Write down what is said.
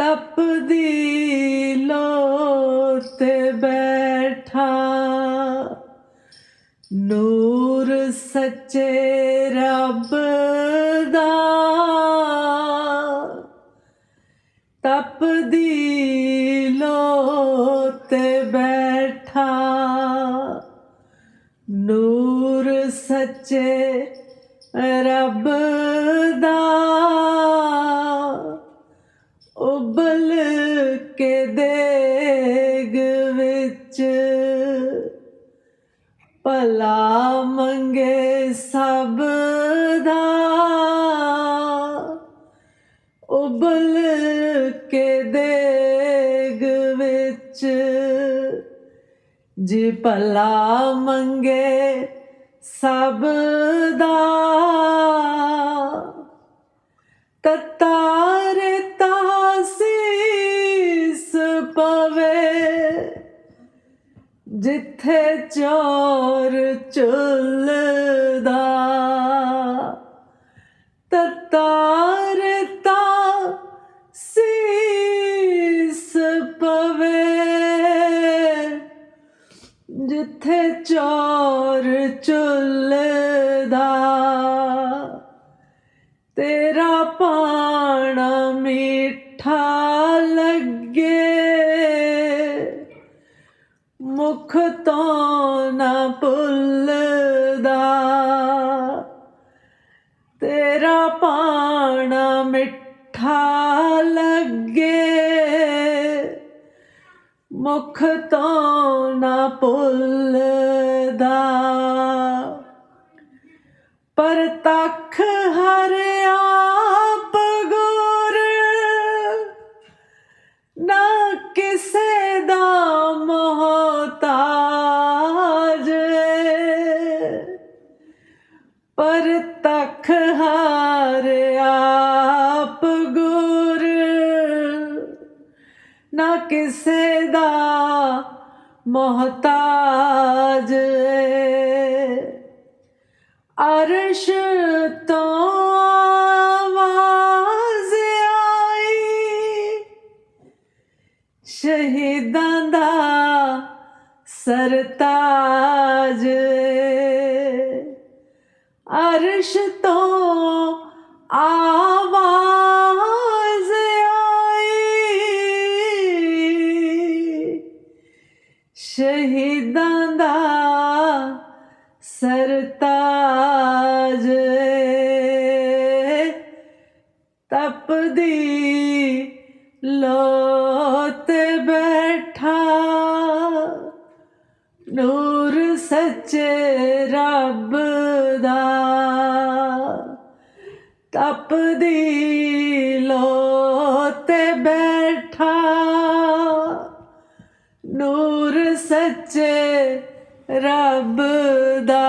ਤਪਦੀ ਲੋ ਤੇ ਬੈਠਾ। ਨੂਰ ਸੱਚੇ ਰੱਬ ਦਾ। ਤਪਦੀ ਲੋ ਤੇ ਬੈਠਾ। ਨੂਰ ਸੱਚੇ ਰੱਬ ਦਾ। ਕੇ ਦੇਗ ਵਿੱਚ ਭਲਾ ਮੰਗੇ ਸਭ ਦਾ। ਉਬਲ ਕੇ ਦੇਗ ਵਿੱਚ ਜੀ ਭਲਾ ਮੰਗੇ ਸਭ ਦਾ। ਤਤਾਰੇ ਜਿੱਥੇ ਚੋਰ ਚੁੱਲਦਾ ਤਤਾਰੇ ਤਾਸੀਸ ਪਵੇ। ਜਿੱਥੇ ਚੋਰ ਚੁੱਲਦਾ ਤੇਰਾ ਪਾਣਾ ਮਿੱਠਾ ਲੱਗੇ। ਮੁਖ ਤੋਂ ਨਾ ਭੁੱਲਦਾ। ਤੇਰਾ ਪਾਣਾ ਮਿੱਠਾ ਲੱਗੇ। ਮੁਖ ਤੋਂ ਨਾ ਭੁੱਲਦਾ। ਪਰ ਤਖ ਹਰਿਆ ਆਪ ਨਾ ਕਿਸੇ ਦਾ ਪਰ ਤਖ ਹਰ ਆਪ ਗੁਰ। ਨਾ ਕਿਸੇ ਦਾ ਮਹਤਾਜ ਅਰਸ਼ ਤੋਂ ਆਵਾਜ਼ ਆਈ। ਸ਼ਹੀਦਾਂ ਦਾ ਸਰਤਾਜ ਅਰਸ਼ ਤੋਂ ਆਵਾਜ਼ ਆਈ। ਸ਼ਹੀਦਾਂ ਦਾ ਸਰਤਾਜ ਤਪਦੀ ਲੋ ਸੱਚੇ ਰੱਬ ਦਾ। ਤਪਦੀ ਲੋ ਤੇ ਬੈਠਾ। ਨੂਰ ਸੱਚੇ ਰੱਬ ਦਾ।